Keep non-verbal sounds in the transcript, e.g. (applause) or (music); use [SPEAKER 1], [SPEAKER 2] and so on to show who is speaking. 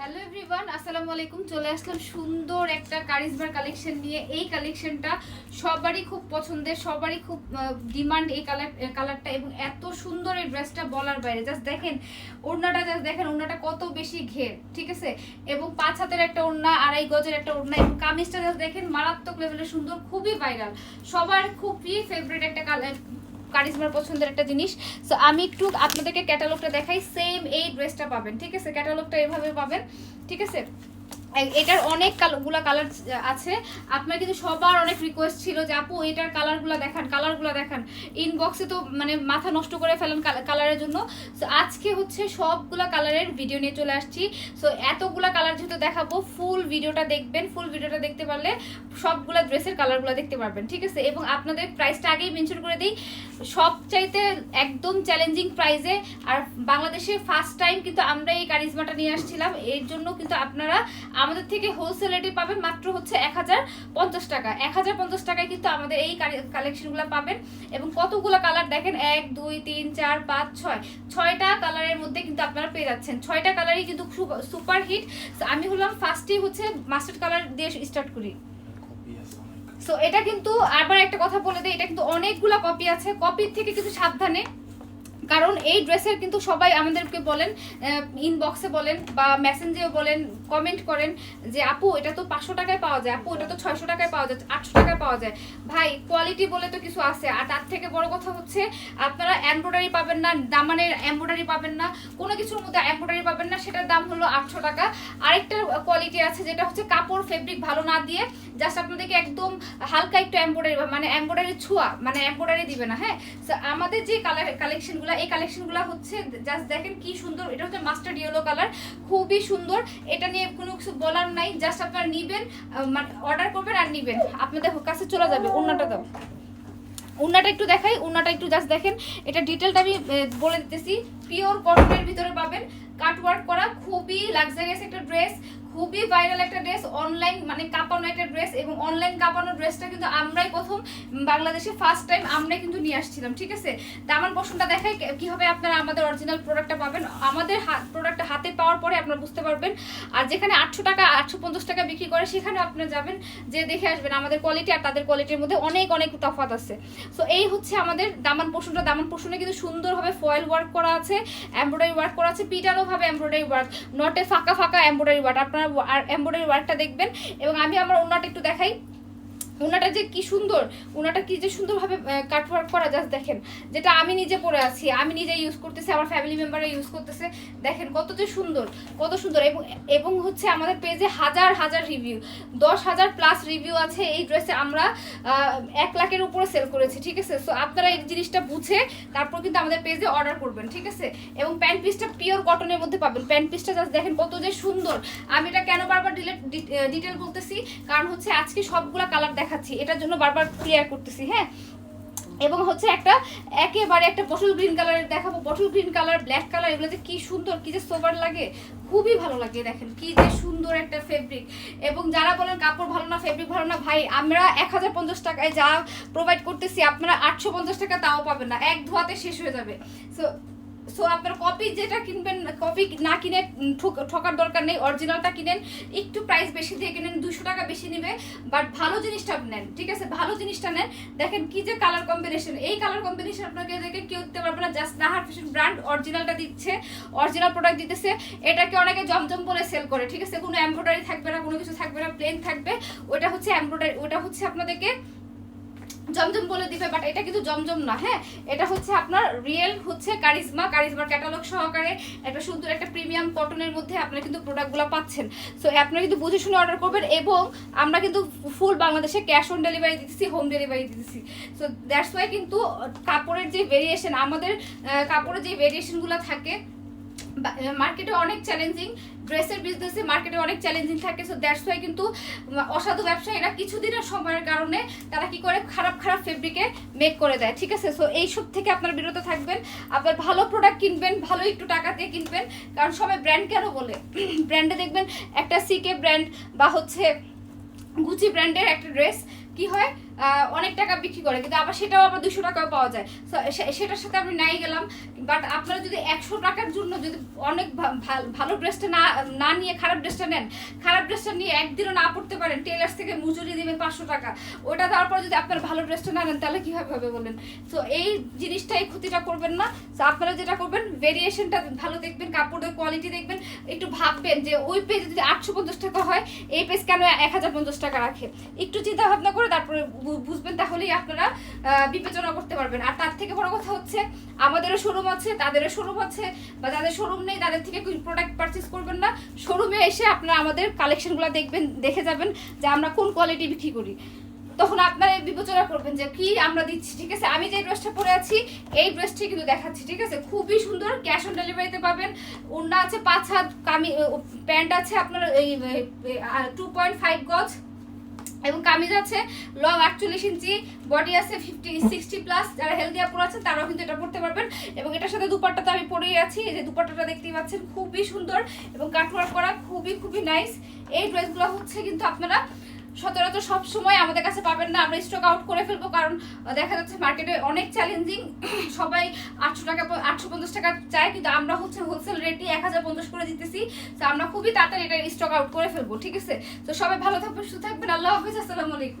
[SPEAKER 1] Hello everyone, আসসালামু আলাইকুম। চলে আসলাম সুন্দর একটা কারিজমার কালেকশন নিয়ে। এই কালেকশনটা সবারই খুব পছন্দের, সবারই খুব ডিমান্ড এই কালার কালারটা এবং এত সুন্দর এই ড্রেসটা বলার বাইরে। জাস্ট দেখেন, ওড়নাটা জাস্ট দেখেন, ওড়নাটা কত বেশি ঘের, ঠিক আছে? এবং পাঁচ হাতের একটা ওড়না, আড়াই গজের একটা ওড়না এবং কামিজটা জাস্ট দেখেন, মারাত্মক লেভেলের সুন্দর, খুবই ভাইরাল সবার খুবই ফেভারিট একটা কালার কারিজমার পছন্দের একটা জিনিস। সো আমি একটু আপনাদেরকে ক্যাটালগটা দেখাই। সেম এই ড্রেসটা পাবেন, ঠিক আছে? ক্যাটালগটা এভাবে পাবেন, ঠিক আছে? এটার অনেকগুলা কালার আছে। আপনার কিন্তু সবার অনেক রিকোয়েস্ট ছিল যে, আপু, এটার কালারগুলো দেখান কালারগুলো দেখান। ইনবক্সে তো মানে মাথা নষ্ট করে ফেলেন কালারের জন্য। সো আজকে হচ্ছে সবগুলা কালারের ভিডিও নিয়ে চলে আসছি। সো এতগুলা কালার যেহেতু দেখাবো ফুল ভিডিওটা দেখবেন ফুল ভিডিওটা দেখতে পারলে সবগুলা ড্রেসের কালারগুলো দেখতে পারবেন, ঠিক আছে? এবং আপনাদের প্রাইসটা আগেই মেনশন করে দিই। সব চাইতে একদম চ্যালেঞ্জিং প্রাইসে আর বাংলাদেশে ফার্স্ট টাইম কিন্তু আমরা এই কারিজমাটা নিয়ে আসছিলাম। এর জন্য কিন্তু আপনারা আমাদের থেকে হোলসেল রেটে পাবেন মাত্র হচ্ছে এক হাজার পঞ্চাশ টাকা। এক হাজার পঞ্চাশ টাকায় কিন্তু আমাদের এই কালেকশনগুলো পাবেন এবং কতগুলো কালার দেখেন? এক দুই তিন চার পাঁচ ছয়। ছয়টা কালারের মধ্যে কিন্তু আপনারা পেয়ে যাচ্ছেন। ছয়টা কালারই কিন্তু সুপার হিট আমি হলাম ফার্স্টেই হচ্ছে মাস্টার্ড কালার দিয়ে স্টার্ট করি। সো এটা কিন্তু আবার একটা কথা বলে দিই এটা কিন্তু অনেকগুলা কপি আছে। কপির থেকে কিছু সাবধানে কারণ এই ড্রেসের কিন্তু সবাই আমাদেরকে বলেন ইনবক্সে বলেন বা মেসেঞ্জেও বলেন কমেন্ট করেন যে, আপু, এটা তো পাঁচশো টাকায় পাওয়া যায়। আপু, এটা তো ছয়শো টাকায় পাওয়া যায়, আটশো টাকায় পাওয়া যায়। ভাই কোয়ালিটি বলে তো কিছু আছে। আর তার থেকে বড় কথা হচ্ছে, আপনারা এমব্রয়ডারি পাবেন না, দামানের এমব্রয়ডারি পাবেন না, কোনো কিছুর মধ্যে এমব্রয়ডারি পাবেন না, সেটার দাম হলো আটশো টাকা। আরেকটা কোয়ালিটি আছে, যেটা হচ্ছে কাপড় ফেব্রিক ভালো না দিয়ে জাস্ট আপনাদেরকে একদম হালকা একটু এমব্রয়ডারি মানে এমব্রয়ডারি ছোঁয়া মানে এমব্রয়ডারি দিবে না হ্যাঁ? আমাদের যে কালার কালেকশনগুলো এই কালেকশনগুলো হচ্ছে জাস্ট দেখেন কি সুন্দর, এটা হচ্ছে মাস্টার্ড ইয়েলো কালার খুবই সুন্দর, এটা নিয়ে কোনো কিছু বলার নাই জাস্ট আপনারা নিবেন অর্ডার করবেন আর নিবেন, আপনাদের কাছে চলে যাবে অন্যটা দাও। উন্নাটা একটু দেখাই, উন্নাটা একটু জাস্ট দেখেন, এটা ডিটেলটা আমি বলে দিতেছি পিওর কটনের ভিতরে পাবেন কাটওয়ার্ক করা, খুবই লাক্সারিয়াস একটা ড্রেস খুবই ভাইরাল একটা ড্রেস অনলাইন মানে কাঁপানো একটা ড্রেস এবং অনলাইন কাঁপানো ড্রেসটা কিন্তু আমরাই প্রথম বাংলাদেশে ফার্স্ট টাইম আমরাই কিন্তু নিয়ে আসছিলাম, ঠিক আছে? দামান পোষণটা দেখাই কীভাবে আপনারা আমাদের অরিজিনাল প্রোডাক্টটা পাবেন? আমাদের প্রোডাক্টটা হাতে পাওয়ার পরে আপনারা বুঝতে পারবেন। আর যেখানে আটশো টাকা, আটশো পঞ্চাশ টাকা বিক্রি করে সেখানে আপনারা যাবেন যে দেখে আসবেন আমাদের কোয়ালিটি আর তাদের কোয়ালিটির মধ্যে অনেক অনেক তফাৎ আছে। সো এই হচ্ছে আমাদের দামান পোষণটা দামান পোষণে কিন্তু সুন্দরভাবে ফয়েল ওয়ার্ক করা আছে এমব্রয়ডারি ওয়ার্ক করা আছে পিটানো ভাবে এমব্রয়ডারি ওয়ার্ক নটে ফাঁকা ফাঁকা এমব্রয়ডারি ওয়ার্ক আপনারা এমব্রয়ডারি ওয়ার্কটা দেখবেন এবং আমি আমার ওনাটা একটু দেখাই। ওনাটা যে কি সুন্দর, ওনাটা কি যে সুন্দরভাবে কাটওয়ার্ক করা জাস্ট দেখেন। যেটা আমি নিজে পরে আছি, আমি নিজে ইউজ করতেছি, আমার ফ্যামিলি মেম্বাররা ইউজ করতেছে। দেখেন কত যে সুন্দর, কত সুন্দর। এবং এবং হচ্ছে আমাদের পেজে হাজার হাজার রিভিউ দশ হাজার প্লাস রিভিউ আছে এই ড্রেসে আমরা এক লাখের উপরে সেল করেছি, ঠিক আছে? সো আপনারা এই জিনিসটা বুঝে তারপর কিন্তু আমাদের পেজে অর্ডার করবেন, ঠিক আছে? এবং প্যান্ট পিসটা পিওর কটনের মধ্যে পাবেন। প্যান্ট পিসটা জাস্ট দেখেন কত যে সুন্দর। আমি এটা কেন বারবার ডিটেল বলতেছি? কারণ হচ্ছে আজকে সবগুলা কালার দেখাচ্ছি। এটার জন্য বারবার ক্লিয়ার করতেছি হ্যাঁ? এবং হচ্ছে একটা একেবারে একটা বটল গ্রিন কালারের দেখাবো। Bottle green colour black colour এগুলো যে কি সুন্দর, কি যে সোবার লাগে, খুবই ভালো লাগে, দেখেন, কি যে সুন্দর একটা ফেব্রিক এবং যারা বলেন কাপড় ভালো না ফেব্রিক ভালো না, ভাই, আমরা এক হাজার পঞ্চাশ টাকায় যা প্রোভাইড করতেছি, আপনারা আটশো পঞ্চাশ টাকা তাও পাবেন না, এক ধোয়াতে শেষ হয়ে যাবে। সো সো আপনার কপি যেটা কিনবেন কপি না কিনে ঠকার দরকার নেই অরিজিনালটা কিনেন, একটু প্রাইস বেশি দিয়ে কিনেন দুশো টাকা বেশি নেবে বাট ভালো জিনিসটা নেন, ঠিক আছে? ভালো জিনিসটা নেন, দেখেন কি যে কালার কম্বিনেশন এই কালার কম্বিনেশন আপনাকে দেখে কেউ দিতে পারবে না জাস্ট নাহার ফ্যাশন ব্র্যান্ড অরিজিনালটা দিচ্ছে অরিজিনাল প্রোডাক্ট দিতেছে, এটাকে অনেকে জমজম বলে সেল করে, ঠিক আছে? কোনো এমব্রয়ডারি থাকবে না, কোনো কিছু থাকবে না প্লেন থাকবে, ওটা হচ্ছে এমব্রয়ডারি ওটা হচ্ছে আপনাদেরকে জমজম বলে দিবে বাট এটা কিন্তু জমজম না হ্যাঁ? এটা হচ্ছে আপনার রিয়েল হচ্ছে কারিজমা কারিজমার ক্যাটালগ সহকারে একটা সুন্দর একটা প্রিমিয়াম কটনের মধ্যে আপনারা কিন্তু প্রোডাক্টগুলো পাচ্ছেন। সো আপনারা কিন্তু বুঝে শুনে অর্ডার করবেন এবং আমরা কিন্তু ফুল বাংলাদেশে ক্যাশ অন ডেলিভারি দিতেছি হোম ডেলিভারি দিতেছি। সো দ্যাটস ওয়াই কিন্তু কাপড়ের যে ভেরিয়েশন আমাদের কাপড়ের যে ভেরিয়েশনগুলো থাকে মার্কেটে অনেক চ্যালেঞ্জিং ড্রেসের বিজনেসে মার্কেটে অনেক চ্যালেঞ্জিং থাকে সো দ্যাটস ওয়াই কিন্তু অসাধু ব্যবসায়ীরা কিছুদিনের সময়ের কারণে তারা কি করে, খারাপ খারাপ ফেব্রিকে মেক করে দেয়, ঠিক আছে? সো এইসব থেকে আপনার বিরত থাকবেন আপনার ভালো প্রোডাক্ট কিনবেন, ভালো একটু টাকা দিয়ে কিনবেন, কারণ সবাই ব্র্যান্ড কেন বলে। (clears throat) ব্র্যান্ডে দেখবেন একটা সিকে ব্র্যান্ড বা হচ্ছে গুচি ব্র্যান্ডের একটা ড্রেস কি হয় অনেক টাকা বিক্রি করে, কিন্তু আবার সেটাও আবার দুশো টাকাও পাওয়া যায়। সেটার সাথে আমি নাই গেলাম বাট আপনারা যদি একশো টাকার জন্য যদি অনেক ভাল- ড্রেসটা না না নিয়ে খারাপ ড্রেসটা নেন, খারাপ ড্রেসটা নিয়ে একদিনও না পড়তে পারেন টেলার্স থেকে মজুরি দিবেন পাঁচশো টাকা। ওটা দেওয়ার পর যদি আপনার ভালো ড্রেসটা না নেন, তাহলে কীভাবে হবে বলেন? তো এই জিনিসটা এই ক্ষতিটা করবেন না। তো আপনারা যেটা করবেন ভেরিয়েশনটা ভালো দেখবেন, কাপড়ের কোয়ালিটি দেখবেন, একটু ভাববেন যে ওই পেজ যদি আটশো পঞ্চাশ টাকা হয়, এই পেজ কেন এক হাজার পঞ্চাশ টাকা রাখে? একটু চিন্তা ভাবনা করে তারপরে বুঝবেন তাহলেই আপনারা বিবেচনা করতে পারবেন। আর তার থেকে বড় কথা হচ্ছে, আমাদেরও শোরুম আছে, তাদেরও শোরুম আছে, বা যাদের শোরুম নেই, তাদের থেকে প্রোডাক্ট পারচেস করবেন না। শোরুমে এসে আপনারা আমাদের কালেকশনগুলো দেখবেন, দেখে যাবেন যে আমরা কোন কোয়ালিটি বিক্রি করি। তখন আপনারা বিবেচনা করবেন যে কি আমরা দিচ্ছি, ঠিক আছে? আমি যে ড্রেসটা পরে আছি, এই ড্রেসটি কিন্তু দেখাচ্ছি, ঠিক আছে? খুবই সুন্দর ক্যাশ অন ডেলিভারিতে পাবেন। ওড়না আছে পাঁচ হাত, কামি প্যান্ট আছে আপনার এই টু পয়েন্ট ফাইভ গজ। এবং কামিজ আছে লং আটচল্লিশ ইঞ্চি বডি আছে ফিফটি সিক্সটি প্লাস যারা হেলদি আপুর আছে, তারাও কিন্তু এটা পড়তে পারবেন। এবং এটার সাথে দুপাট্টা তো আমি পরেই আছি, এই যে দুপাট্টাটা দেখতেই পাচ্ছেন, খুবই সুন্দর এবং কাটওয়ার্ক করা, খুবই খুবই নাইস এই ড্রেসগুলো হচ্ছে কিন্তু আপনারা সচরাচর সব সময় আমাদের কাছে পাবেন না। আমরা স্টক আউট করে ফেলব কারণ দেখা যাচ্ছে মার্কেটে অনেক চ্যালেঞ্জিং (clears throat) সবাই আটশো টাকা আটশো পঞ্চাশ টাকা চায়, কিন্তু আমরা হচ্ছে হোলসেল রেটই এক হাজার পঞ্চাশ করে দিতেছি। তো আমরা খুবই তাড়াতাড়ি এটা স্টক আউট করে ফেলব, ঠিক আছে? তো সবাই ভালো থাকবেন, সুস্থ থাকবেন। আল্লাহ হাফিজ, আসসালামু আলাইকুম।